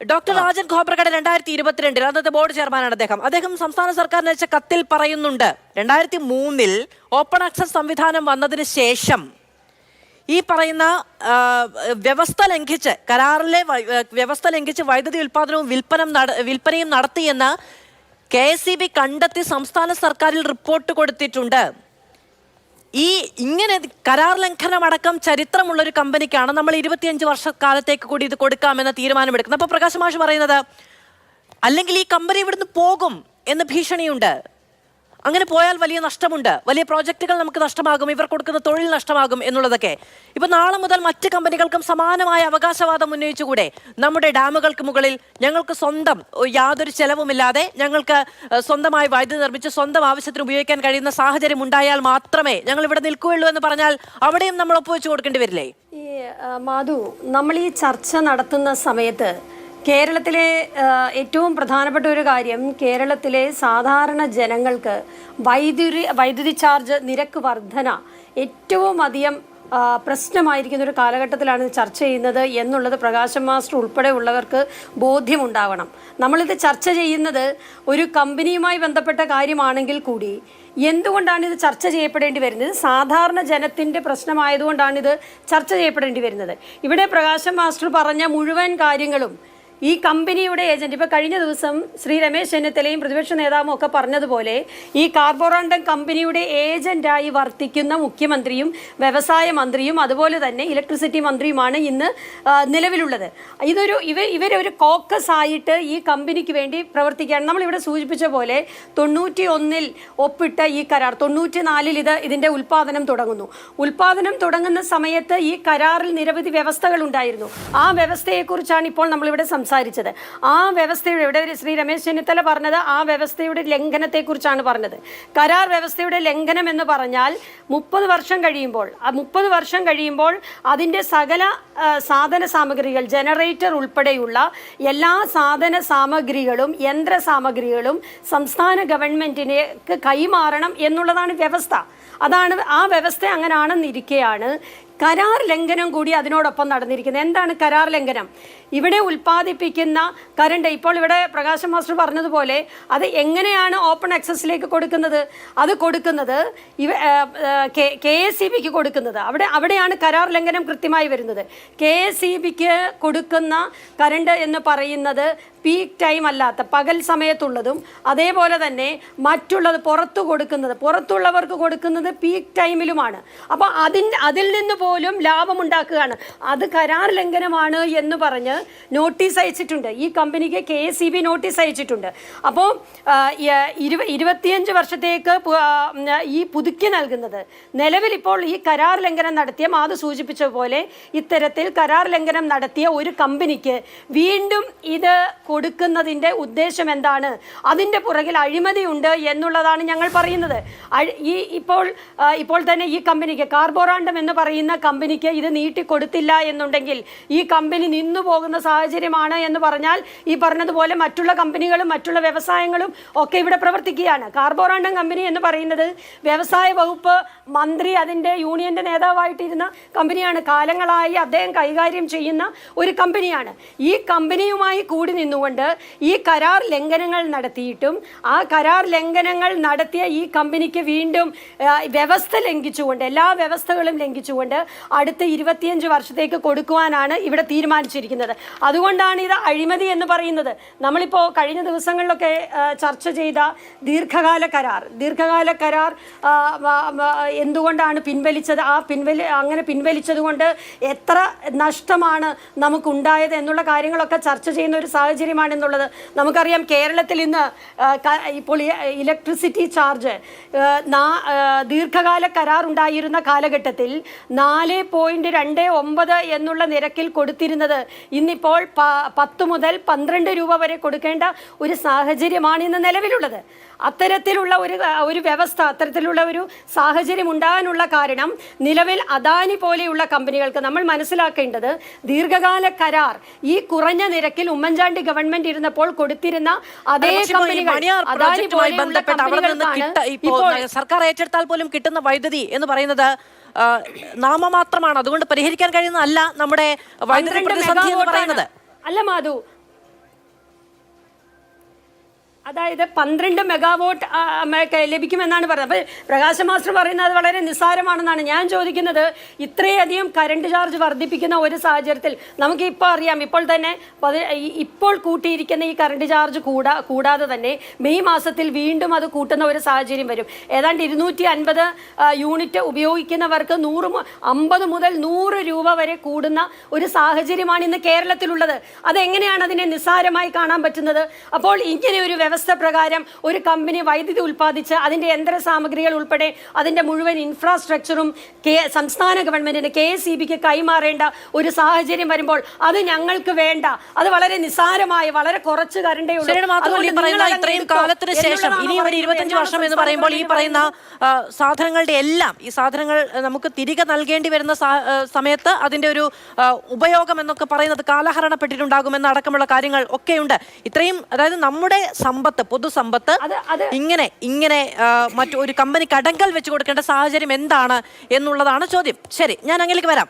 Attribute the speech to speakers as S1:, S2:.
S1: Doctor Rajan ഖോബ്രഗഡ് രണ്ടായിരത്തി ഇരുപത്തിരണ്ടിൽ അന്നത്തെ ബോർഡ് ചെയർമാനാണ് അദ്ദേഹം. അദ്ദേഹം സംസ്ഥാന സർക്കാരിന് അയച്ച കത്തിൽ പറയുന്നുണ്ട്. രണ്ടായിരത്തി മൂന്നിൽ ഓപ്പൺ ആക്സസ് സംവിധാനം വന്നതിന് ശേഷം ഈ പറയുന്ന വ്യവസ്ഥ ലംഘിച്ച് കരാറിലെ വ്യവസ്ഥ ലംഘിച്ച് വൈദ്യുതി ഉൽപാദനവും വിൽപ്പനം വിൽപ്പനയും നടത്തിയെന്ന് കെ എസ് സി ബി കണ്ടെത്തി സംസ്ഥാന സർക്കാരിൽ റിപ്പോർട്ട് കൊടുത്തിട്ടുണ്ട്. ഈ ഇങ്ങനെ കരാർ ലംഘനമടക്കം ചരിത്രമുള്ള ഒരു കമ്പനിക്കാണ് നമ്മൾ ഇരുപത്തിയഞ്ച് വർഷക്കാലത്തേക്ക് കൂടി ഇത് കൊടുക്കാമെന്ന തീരുമാനമെടുക്കുന്നത്. അപ്പൊ പ്രകാശ് മാഷ് പറയുന്നത് അല്ലെങ്കിൽ ഈ കമ്പനി ഇവിടുന്ന് പോകും എന്ന് ഭീഷണിയുണ്ട്. അങ്ങനെ പോയാൽ വലിയ നഷ്ടമുണ്ട്. വലിയ പ്രോജക്റ്റുകൾ നമുക്ക് നഷ്ടമാകും. ഇവർ കൊടുക്കുന്ന തൊഴിൽ നഷ്ടമാകും എന്നുള്ളതൊക്കെ. ഇപ്പൊ നാളെ മുതൽ മറ്റ് കമ്പനികൾക്കും സമാനമായ അവകാശവാദം ഉന്നയിച്ചുകൂടെ? നമ്മുടെ ഡാമുകൾക്ക് മുകളിൽ ഞങ്ങൾക്ക് സ്വന്തം യാതൊരു ചെലവുമില്ലാതെ ഞങ്ങൾക്ക് സ്വന്തമായി വൈദ്യുതി നിർമ്മിച്ച് സ്വന്തം ആവശ്യത്തിന് ഉപയോഗിക്കാൻ കഴിയുന്ന സാഹചര്യം ഉണ്ടായാൽ മാത്രമേ ഞങ്ങൾ ഇവിടെ നിൽക്കുകയുള്ളൂ എന്ന് പറഞ്ഞാൽ അവിടെയും നമ്മൾ ഒപ്പുവെച്ച് കൊടുക്കേണ്ടി വരില്ലേ?
S2: മാധു നമ്മൾ ഈ ചർച്ച നടത്തുന്ന സമയത്ത് കേരളത്തിലെ ഏറ്റവും പ്രധാനപ്പെട്ട ഒരു കാര്യം കേരളത്തിലെ സാധാരണ ജനങ്ങൾക്ക് വൈദ്യുതി വൈദ്യുതി ചാർജ് നിരക്ക് വർധന ഏറ്റവും അധികം പ്രശ്നമായിരിക്കുന്ന ഒരു കാലഘട്ടത്തിലാണ് ചർച്ച ചെയ്യുന്നത് എന്നുള്ളത് പ്രകാശം മാസ്റ്റർ ഉൾപ്പെടെ ഉള്ളവർക്ക് ബോധ്യമുണ്ടാവണം. നമ്മളിത് ചർച്ച ചെയ്യുന്നത് ഒരു കമ്പനിയുമായി ബന്ധപ്പെട്ട കാര്യമാണെങ്കിൽ കൂടി എന്തുകൊണ്ടാണ് ഇത് ചർച്ച ചെയ്യപ്പെടേണ്ടി വരുന്നത്? സാധാരണ ജനത്തിന്റെ പ്രശ്നമായതുകൊണ്ടാണ് ഇത് ചർച്ച ചെയ്യപ്പെടേണ്ടി വരുന്നത്. ഇവിടെ പ്രകാശം മാസ്റ്റർ പറഞ്ഞ മുഴുവൻ കാര്യങ്ങളും ഈ കമ്പനിയുടെ ഏജന്റ് ഇപ്പൊ കഴിഞ്ഞ ദിവസം ശ്രീ രമേശ് ചെന്നിത്തലയും പ്രതിപക്ഷ നേതാവും ഒക്കെ പറഞ്ഞതുപോലെ ഈ കാർബോറാണ്ടം കമ്പനിയുടെ ഏജന്റായി വർത്തിക്കുന്ന മുഖ്യമന്ത്രിയും വ്യവസായ മന്ത്രിയും അതുപോലെ തന്നെ ഇലക്ട്രിസിറ്റി മന്ത്രിയുമാണ് ഇന്ന് നിലവിലുള്ളത്. ഇതൊരു ഇവർ ഇവരൊരു കോക്കസ് ആയിട്ട് ഈ കമ്പനിക്ക് വേണ്ടി പ്രവർത്തിക്കുകയാണ്. നമ്മളിവിടെ സൂചിപ്പിച്ച പോലെ തൊണ്ണൂറ്റി ഒന്നിൽ ഒപ്പിട്ട ഈ കരാർ തൊണ്ണൂറ്റി നാലിൽ ഇത് ഇതിന്റെ ഉൽപാദനം തുടങ്ങുന്നു. ഉൽപാദനം തുടങ്ങുന്ന സമയത്ത് ഈ കരാറിൽ നിരവധി വ്യവസ്ഥകൾ ഉണ്ടായിരുന്നു. ആ വ്യവസ്ഥയെക്കുറിച്ചാണ് ഇപ്പോൾ നമ്മളിവിടെ സംസാരിച്ചത്. ആ വ്യവസ്ഥയുടെ ഇവിടെ ശ്രീ രമേശ് ചെന്നിത്തല പറഞ്ഞത് ആ വ്യവസ്ഥയുടെ ലംഘനത്തെക്കുറിച്ചാണ് പറഞ്ഞത്. കരാർ വ്യവസ്ഥയുടെ ലംഘനം എന്ന് പറഞ്ഞാൽ മുപ്പത് വർഷം കഴിയുമ്പോൾ മുപ്പത് വർഷം കഴിയുമ്പോൾ അതിന്റെ സകല സാധന സാമഗ്രികൾ ജനറേറ്റർ ഉൾപ്പെടെയുള്ള എല്ലാ സാധന സാമഗ്രികളും യന്ത്ര സാമഗ്രികളും സംസ്ഥാന ഗവൺമെന്റിനെ കൈമാറണം എന്നുള്ളതാണ് വ്യവസ്ഥ. അതാണ് ആ വ്യവസ്ഥ അങ്ങനെയാണെന്നിരിക്കെയാണ് കരാർ ലംഘനം കൂടി അതിനോടൊപ്പം നടന്നിരിക്കുന്നത് എന്താണ് കരാർ ലംഘനം? ഇവിടെ ഉൽപ്പാദിപ്പിക്കുന്ന കരണ്ട് ഇപ്പോൾ ഇവിടെ പ്രകാശ് മാസ്റ്റർ പറഞ്ഞതുപോലെ അത് എങ്ങനെയാണ് ഓപ്പൺ ആക്സസിലേക്ക് കൊടുക്കുന്നത്? അത് കൊടുക്കുന്നത് ഇവ കെ എസ് ഇ ബിക്ക് കൊടുക്കുന്നത്. അവിടെ അവിടെയാണ് കരാർ ലംഘനം കൃത്യമായി വരുന്നത്. കെ എസ് ഇ ബിക്ക് കൊടുക്കുന്ന കരണ്ട് എന്ന് പറയുന്നത് പീക്ക് ടൈം അല്ലാത്ത പകൽ സമയത്തുള്ളതും അതേപോലെ തന്നെ മറ്റുള്ളത് പുറത്തു കൊടുക്കുന്നത് പുറത്തുള്ളവർക്ക് കൊടുക്കുന്നത് പീക്ക് ടൈമിലുമാണ് അപ്പോൾ അതിന്റെ അതിൽ നിന്ന് പോലും ലാഭമുണ്ടാക്കുകയാണ്. അത് കരാർ ലംഘനമാണ് എന്ന് പറഞ്ഞ് നോട്ടീസ് അയച്ചിട്ടുണ്ട്. ഈ കമ്പനിക്ക് K S E B notice അയച്ചിട്ടുണ്ട്. അപ്പോൾ ഇരുപ ഇരുപത്തിയഞ്ച് വർഷത്തേക്ക് ഈ പുതുക്കി നൽകുന്നത്. നിലവിൽ ഇപ്പോൾ ഈ കരാർ ലംഘനം നടത്തിയ മാത് സൂചിപ്പിച്ച പോലെ ഇത്തരത്തിൽ കരാർ ലംഘനം നടത്തിയ ഒരു കമ്പനിക്ക് വീണ്ടും ഇത് കൊടുക്കുന്നതിന്റെ ഉദ്ദേശം എന്താണ്? അതിന്റെ പുറകിൽ അഴിമതിയുണ്ട് എന്നുള്ളതാണ് ഞങ്ങൾ പറയുന്നത്. ഈ ഇപ്പോൾ ഇപ്പോൾ തന്നെ ഈ കമ്പനിക്ക് കാർബോറാണ്ടം എന്ന് പറയുന്ന കമ്പനിക്ക് ഇത് നീട്ടിക്കൊടുത്തില്ല എന്നുണ്ടെങ്കിൽ ഈ കമ്പനി നിന്നു പോകുന്ന സാഹചര്യമാണ് എന്ന് പറഞ്ഞാൽ ഈ പറഞ്ഞതുപോലെ മറ്റുള്ള കമ്പനികളും മറ്റുള്ള വ്യവസായങ്ങളും ഒക്കെ ഇവിടെ പ്രവർത്തിക്കുകയാണ്. കാർബോറാണ്ടം കമ്പനി എന്ന് പറയുന്നത് വ്യവസായ വകുപ്പ് മന്ത്രി അതിന്റെ യൂണിയന്റെ നേതാവായിട്ടിരുന്ന കമ്പനിയാണ്. കാലങ്ങളായി അദ്ദേഹം കൈകാര്യം ചെയ്യുന്ന ഒരു കമ്പനിയാണ്. ഈ കമ്പനിയുമായി കൂടി നിന്നുകൊണ്ട് ഈ കരാർ ലംഘനങ്ങൾ നടത്തിയിട്ടും ആ കരാർ ലംഘനങ്ങൾ നടത്തിയ ഈ കമ്പനിക്ക് വീണ്ടും വ്യവസ്ഥ ലംഘിച്ചുകൊണ്ട് എല്ലാ വ്യവസ്ഥകളും ലംഘിച്ചുകൊണ്ട് അടുത്ത ഇരുപത്തിയഞ്ച് വർഷത്തേക്ക് കൊടുക്കുവാനാണ് ഇവിടെ തീരുമാനിച്ചിരിക്കുന്നത്. അതുകൊണ്ടാണ് ഇത് അഴിമതി എന്ന് പറയുന്നത്. നമ്മളിപ്പോൾ കഴിഞ്ഞ ദിവസങ്ങളിലൊക്കെ ചർച്ച ചെയ്ത ദീർഘകാല കരാർ. ദീർഘകാല കരാർ എന്തുകൊണ്ടാണ് പിൻവലിച്ചത്? ആ പിൻവലി അങ്ങനെ പിൻവലിച്ചതുകൊണ്ട് എത്ര നഷ്ടമാണ് നമുക്കുണ്ടായത് എന്നുള്ള കാര്യങ്ങളൊക്കെ ചർച്ച ചെയ്യുന്ന ഒരു സാഹചര്യമാണെന്നുള്ളത് നമുക്കറിയാം. കേരളത്തിൽ ഇന്ന് ഇപ്പോൾ ഇലക്ട്രിസിറ്റി ചാർജ് നാ- ദീർഘകാല കരാർ ഉണ്ടായിരുന്ന കാലഘട്ടത്തിൽ നാല് പോയിന്റ് രണ്ട് ഒമ്പത് എന്നുള്ള നിരക്കിൽ കൊടുത്തിരുന്നത്. ഇന്നിപ്പോൾ പത്ത് മുതൽ പന്ത്രണ്ട് രൂപ വരെ കൊടുക്കേണ്ട ഒരു സാഹചര്യമാണ് ഇന്ന് നിലവിലുള്ളത്. അത്തരത്തിലുള്ള ഒരു ഒരു വ്യവസ്ഥ അത്തരത്തിലുള്ള ഒരു സാഹചര്യം ഉണ്ടാകാനുള്ള കാരണം നിലവിൽ അദാനി പോലെയുള്ള കമ്പനികൾക്ക് നമ്മൾ മനസ്സിലാക്കേണ്ടത് ദീർഘകാല കരാർ ഈ കുറഞ്ഞ നിരക്കിൽ ഉമ്മൻചാണ്ടി ഗവൺമെന്റ് ഇരുന്നപ്പോൾ കൊടുത്തിരുന്ന അതേ കമ്പനികൾ അദാനി പോലെയുള്ള കമ്പനികൾക്കാണ്
S1: ഇപ്പോൾ സർക്കാർ ഏറ്റെടുത്താൽ പോലും കിട്ടുന്ന വൈദ്യുതി എന്ന് പറയുന്നത് നാമമാത്രമാണ്. അതുകൊണ്ട് പരിഹരിക്കാൻ കഴിയുന്നതല്ല നമ്മുടെ വൈദ്യുതി പ്രതിസന്ധി എന്ന് പറയുന്നത്.
S2: അല്ല മാധു അതായത് പന്ത്രണ്ട് മെഗാവോട്ട് ലഭിക്കുമെന്നാണ് പറയുന്നത് അപ്പോൾ പ്രകാശ് മാസ്റ്റർ പറയുന്നത് അത് വളരെ നിസ്സാരമാണെന്നാണ് ഞാൻ ചോദിക്കുന്നത്. ഇത്രയധികം കറണ്ട് ചാർജ് വർദ്ധിപ്പിക്കുന്ന ഒരു സാഹചര്യത്തിൽ നമുക്ക് ഇപ്പോൾ അറിയാം ഇപ്പോൾ തന്നെ ഇപ്പോൾ കൂട്ടിയിരിക്കുന്ന ഈ കറണ്ട് ചാർജ് കൂടാ കൂടാതെ തന്നെ മെയ് മാസത്തിൽ വീണ്ടും അത് കൂട്ടുന്ന ഒരു സാഹചര്യം വരും. ഏതാണ്ട് ഇരുന്നൂറ്റി അൻപത് യൂണിറ്റ് ഉപയോഗിക്കുന്നവർക്ക് നൂറ് അമ്പത് മുതൽ നൂറ് രൂപ വരെ കൂടുന്ന ഒരു സാഹചര്യമാണ് ഇന്ന് കേരളത്തിലുള്ളത്. അതെങ്ങനെയാണ് അതിനെ നിസ്സാരമായി കാണാൻ പറ്റുന്നത്? അപ്പോൾ ഇങ്ങനെ ഒരു വ്യവസ്ഥ പ്രകാരം ഒരു കമ്പനി വൈദ്യുതി ഉൽപ്പാദിച്ച് അതിന്റെ യന്ത്ര സാമഗ്രികൾ ഉൾപ്പെടെ അതിന്റെ മുഴുവൻ ഇൻഫ്രാസ്ട്രക്ചറും കെ സംസ്ഥാന ഗവൺമെന്റിന് കെ എസ് ഇ ബിക്ക് കൈമാറേണ്ട ഒരു സാഹചര്യം വരുമ്പോൾ അത് ഞങ്ങൾക്ക് വേണ്ട. അത് വളരെ നിസ്സാരമായ വളരെ കുറച്ച് കരണ്ടേ
S1: ഇത്രയും കാലത്തിന് ശേഷം ഇനി ഒരു. ഇരുപത്തഞ്ച് വർഷം എന്ന് പറയുമ്പോൾ ഈ പറയുന്ന സാധനങ്ങളുടെ എല്ലാം ഈ സാധനങ്ങൾ നമുക്ക് തിരികെ നൽകേണ്ടി വരുന്ന സമയത്ത് അതിന്റെ ഒരു ഉപയോഗം എന്നൊക്കെ പറയുന്നത് കാലഹരണപ്പെട്ടിട്ടുണ്ടാകുമെന്ന് അടക്കമുള്ള കാര്യങ്ങൾ ഒക്കെയുണ്ട്. ഇത്രയും അതായത് നമ്മുടെ സമ്പത്ത് പൊതുസമ്പത്ത്
S2: അത് അത്.
S1: ഇങ്ങനെ ഇങ്ങനെ മറ്റു ഒരു കമ്പനി കടങ്കൽ വെച്ച് കൊടുക്കേണ്ട സാഹചര്യം എന്താണ് എന്നുള്ളതാണ് ചോദ്യം. ശരി ഞാൻ അങ്ങനെ വരാം.